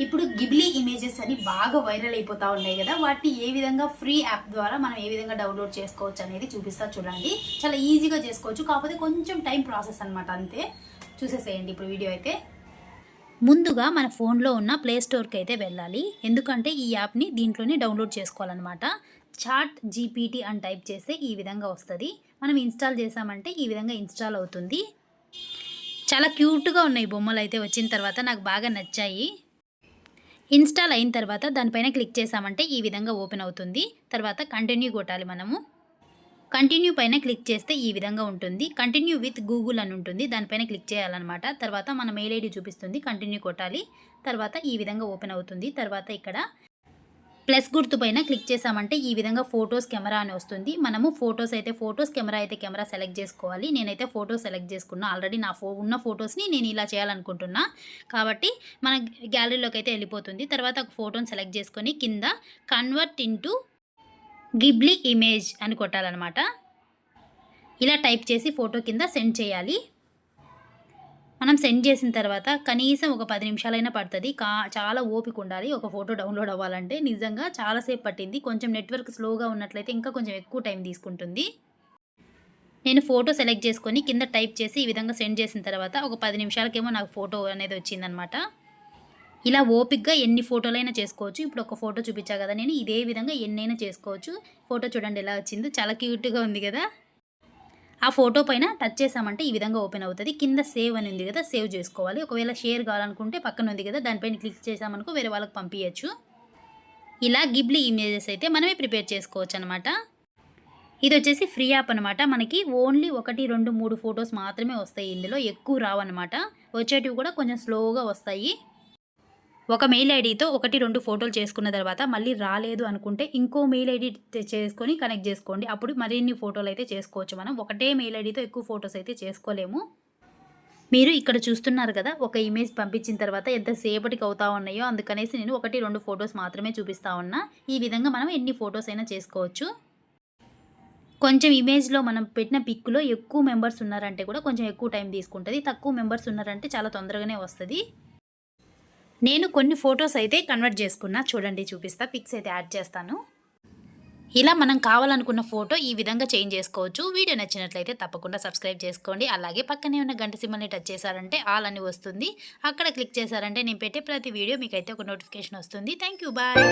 ఇప్పుడు Ghibli images అని బాగా వైరల్ అయిపోతా ఉన్నాయి కదా. వాటిని ఏ విధంగా ఫ్రీ యాప్ ద్వారా మనం ఏ విధంగా డౌన్లోడ్ చేసుకోవచ్చు అనేది చూపిస్తా చూడండి. చాలా ఈజీగా చేసుకోవచ్చు. కాకపోతే కొంచెం టైం ప్రాసెస్ అన్నమాట అంతే. చూసేసేయండి ఇప్పుడు వీడియో అయితే. ముందుగా మన ఫోన్లో ఉన్న ప్లే స్టోర్కి అయితే వెళ్ళాలి. ఎందుకంటే ఈ యాప్ని దీంట్లోనే డౌన్లోడ్ చేసుకోవాలన్నమాట. చాట్ జీపీటీ అని టైప్ చేస్తే ఈ విధంగా వస్తుంది. మనం ఇన్స్టాల్ చేసామంటే ఈ విధంగా ఇన్స్టాల్ అవుతుంది. చాలా క్యూట్గా ఉన్నాయి బొమ్మలు అయితే వచ్చిన తర్వాత. నాకు బాగా నచ్చాయి. ఇన్స్టాల్ అయిన తర్వాత దానిపైన క్లిక్ చేసామంటే ఈ విధంగా ఓపెన్ అవుతుంది. తర్వాత కంటిన్యూ కొట్టాలి మనము. కంటిన్యూ పైన క్లిక్ చేస్తే ఈ విధంగా ఉంటుంది. కంటిన్యూ విత్ గూగుల్ అని ఉంటుంది. దానిపైన క్లిక్ చేయాలన్నమాట. తర్వాత మన మెయిల్ ఐడి చూపిస్తుంది. కంటిన్యూ కొట్టాలి. తర్వాత ఈ విధంగా ఓపెన్ అవుతుంది. తర్వాత ఇక్కడ ప్లస్ గుర్తు పైన క్లిక్ చేసామంటే ఈ విధంగా ఫొటోస్ కెమెరా అని వస్తుంది. మనము ఫొటోస్ అయితే ఫొటోస్ కెమెరా అయితే కెమెరా సెలెక్ట్ చేసుకోవాలి. నేనైతే ఫోటో సెలెక్ట్ చేసుకున్నా. ఆల్రెడీ నా ఫో ఉన్న ఫొటోస్ని నేను ఇలా చేయాలనుకుంటున్నా. కాబట్టి మన గ్యాలరీలోకి అయితే వెళ్ళిపోతుంది. తర్వాత ఒక ఫోటోని సెలెక్ట్ చేసుకొని కింద కన్వర్ట్ ఇంటూ గిబ్లీ ఇమేజ్ అని కొట్టాలన్నమాట. ఇలా టైప్ చేసి ఫోటో కింద సెండ్ చేయాలి. మనం సెండ్ చేసిన తర్వాత కనీసం ఒక పది నిమిషాలైనా పడుతుంది. కా చాలా ఓపిక ఉండాలి. ఒక ఫోటో డౌన్లోడ్ అవ్వాలంటే నిజంగా చాలాసేపు పట్టింది. కొంచెం నెట్వర్క్ స్లోగా ఉన్నట్లయితే ఇంకా కొంచెం ఎక్కువ టైం తీసుకుంటుంది. నేను ఫోటో సెలెక్ట్ చేసుకొని కింద టైప్ చేసి ఈ విధంగా సెండ్ చేసిన తర్వాత ఒక పది నిమిషాలకేమో నాకు ఫోటో అనేది వచ్చిందనమాట ఇలా ఓపిక్గా ఎన్ని ఫోటోలైనా చేసుకోవచ్చు. ఇప్పుడు ఒక ఫోటో చూపించా కదా నేను. ఇదే విధంగా ఎన్నైనా చేసుకోవచ్చు. ఫోటో చూడండి ఎలా వచ్చిందో. చాలా క్యూట్గా ఉంది కదా. ఆ ఫోటో పైన టచ్ చేసామంటే ఈ విధంగా ఓపెన్ అవుతుంది. కింద సేవ్ అని ఉంది కదా సేవ్ చేసుకోవాలి. ఒకవేళ షేర్ కావాలనుకుంటే పక్కన ఉంది కదా దానిపైన క్లిక్ చేసామనుకో వేరే వాళ్ళకి పంపించచ్చు ఇలా గిబ్లీ ఇమేజెస్ అయితే మనమే ప్రిపేర్ చేసుకోవచ్చు అనమాట ఇది వచ్చేసి ఫ్రీ యాప్ అనమాట. మనకి ఓన్లీ ఒకటి రెండు మూడు ఫొటోస్ మాత్రమే వస్తాయి ఇందులో. ఎక్కువ రావన్నమాట వచ్చేటివి కూడా కొంచెం స్లోగా వస్తాయి. ఒక మెయిల్ ఐడితో ఒకటి రెండు ఫోటోలు చేసుకున్న తర్వాత మళ్ళీ రాలేదు అనుకుంటే ఇంకో మెయిల్ ఐడి చేసుకొని కనెక్ట్ చేసుకోండి. అప్పుడు మరిన్ని ఫోటోలు అయితే చేసుకోవచ్చు మనం. ఒకటే మెయిల్ ఐడితో ఎక్కువ ఫొటోస్ అయితే చేసుకోలేము. మీరు ఇక్కడ చూస్తున్నారు కదా ఒక ఇమేజ్ పంపించిన తర్వాత ఎంతసేపటికి అవుతా ఉన్నాయో అందుకనేసి నేను ఒకటి రెండు ఫొటోస్ మాత్రమే చూపిస్తా ఉన్నా. ఈ విధంగా మనం ఎన్ని ఫొటోస్ అయినా చేసుకోవచ్చు. కొంచెం ఇమేజ్లో మనం పెట్టిన పిక్లో ఎక్కువ మెంబర్స్ ఉన్నారంటే కూడా కొంచెం ఎక్కువ టైం తీసుకుంటుంది. తక్కువ మెంబర్స్ ఉన్నారంటే చాలా తొందరగానే వస్తుంది. నేను కొన్ని ఫొటోస్ అయితే కన్వర్ట్ చేసుకున్నా. చూడండి చూపిస్తా. పిక్స్ అయితే యాడ్ చేస్తాను. ఇలా మనం కావాలనుకున్న ఫోటో ఈ విధంగా చేంజ్ చేసుకోవచ్చు. వీడియో నచ్చినట్లయితే తప్పకుండా సబ్స్క్రైబ్ చేసుకోండి. అలాగే పక్కనే ఉన్న గంట సిమ్మల్ని టచ్ చేశారంటే ఆల్ అని వస్తుంది. అక్కడ క్లిక్ చేశారంటే నేను పెట్టే ప్రతి వీడియో మీకైతే ఒక నోటిఫికేషన్ వస్తుంది. Thank you bye.